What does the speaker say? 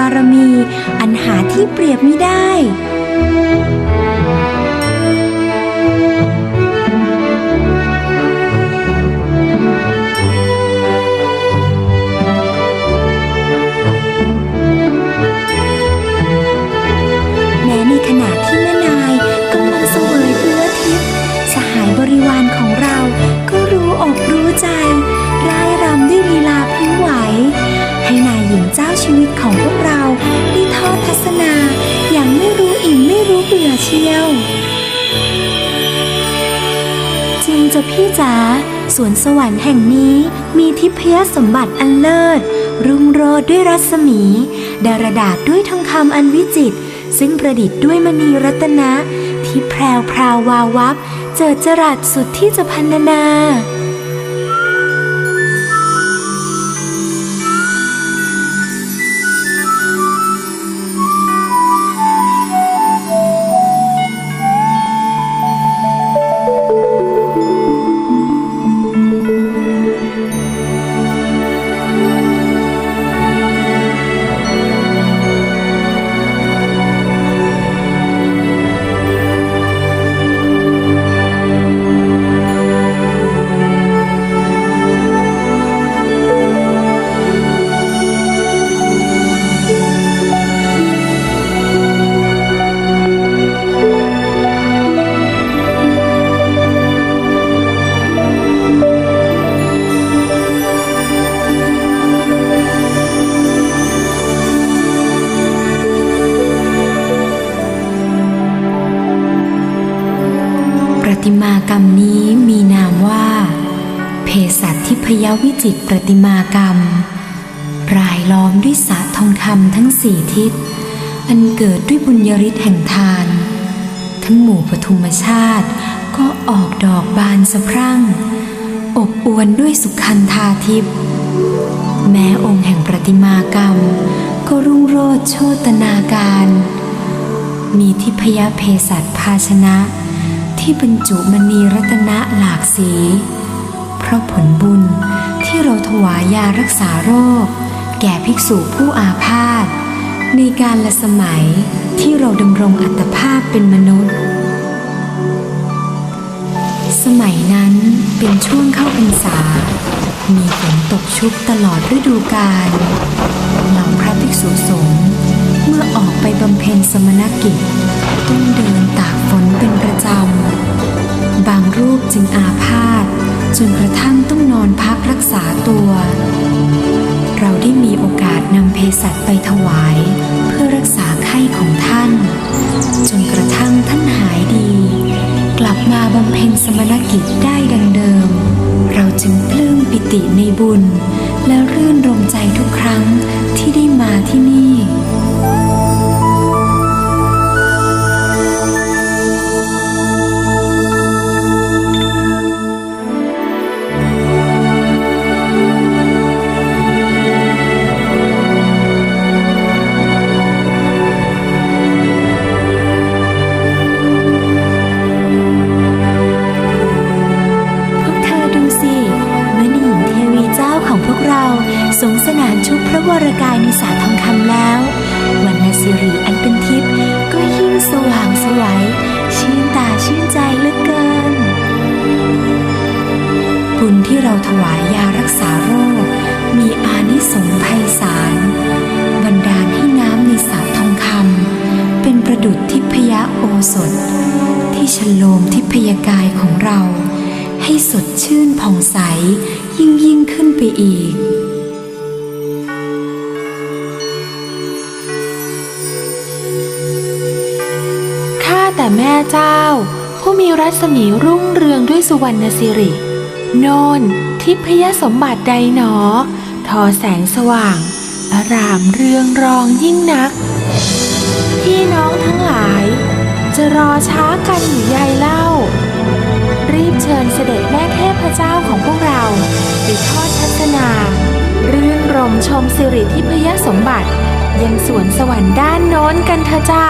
บารมี อันหาที่เปรียบไม่ได้ รู้เบื่อเชียว จริงจะพี่จ๋าสวนสวรรค์แห่งนี้มีทิพยสมบัติอันเลิศ รุ่งโรจน์ด้วยรัศมี ดารดาษด้วยทองคำอันวิจิตรซึ่งประดิษฐ์ด้วยมณีรัตนะ ที่แพรวพราววาววับ เจิดจรัสสุดที่จะพันนานา ติมากรรมนี้มีนามว่า เพสัตทิพยวิจิตประติมากรรม รายล้อมด้วยสาทองคำทั้งสี่ทิศ อันเกิดด้วยบุญยริศแห่งทาน ทั้งหมู่ปฐุมชาติก็ออกดอกบานสะพรั่ง อบอวนด้วยสุขันธาทิพย์แม้องค์แห่งประติมากรรม ก็รุ่งโรจน์โชตนาการ มีทิพยเพศัตภาชนะ ที่บรรจุมณีรัตนะหลากสี เพราะผลบุญที่เราถวายยารักษาโรค แก่ภิกษุผู้อาพาธในการละสมัยที่เราดำรงอัตภาพเป็นมนุษย์ สมัยนั้นเป็นช่วงเข้าพรรษา มีฝนตกชุกตลอดฤดูกาลเหล่าพระภิกษุสงฆ์เมื่อออกไปบำเพ็ญสมณกิจ ต้องเดินตากฝน จำ บางรูปจึงอาพาธจนกระทั่งต้องนอนพักรักษาตัว เราได้มีโอกาสนำเภสัชไปถวาย เพื่อรักษาไข้ของท่าน จนกระทั่งท่านหายดี กลับมาบำเพ็ญสมณกิจได้ดังเดิม เราจึงปลื้มปิติในบุญ และรื่นรมใจทุกครั้งที่ได้มาที่นี่ วรกายในสาทองคำแล้ววันนสิริอันเป็นทิพย์ก็ยิ่งสว่างสวัยชื่นตาชื่นใจเหลือเกินบุญที่เราถวายยารักษาโรค มีอานิสงส์ไพศาลบันดาลให้น้ำในสาทองคำเป็นประดุจทิพยโอสถ ที่ฉโลมทิพยกายของเรา ให้สดชื่นผ่องใสยิ่งยิ่งขึ้นไปอีก แต่แม่เจ้า ผู้มีรัศมีรุ่งเรืองด้วยสุวรรณสิริ โนนทิพยสมบัติใดหนอ ทอแสงสว่าง อารามเรืองรองยิ่งนัก พี่น้องทั้งหลาย จะรอช้ากันอยู่ใยเล่า รีบเชิญเสด็จแม่เทพเจ้าของพวกเราไปทอดทัศนารื่นรมชมสิริทิพยสมบัติ ยังสวนสวรรค์ด้านโน้นกันเถอะจ้า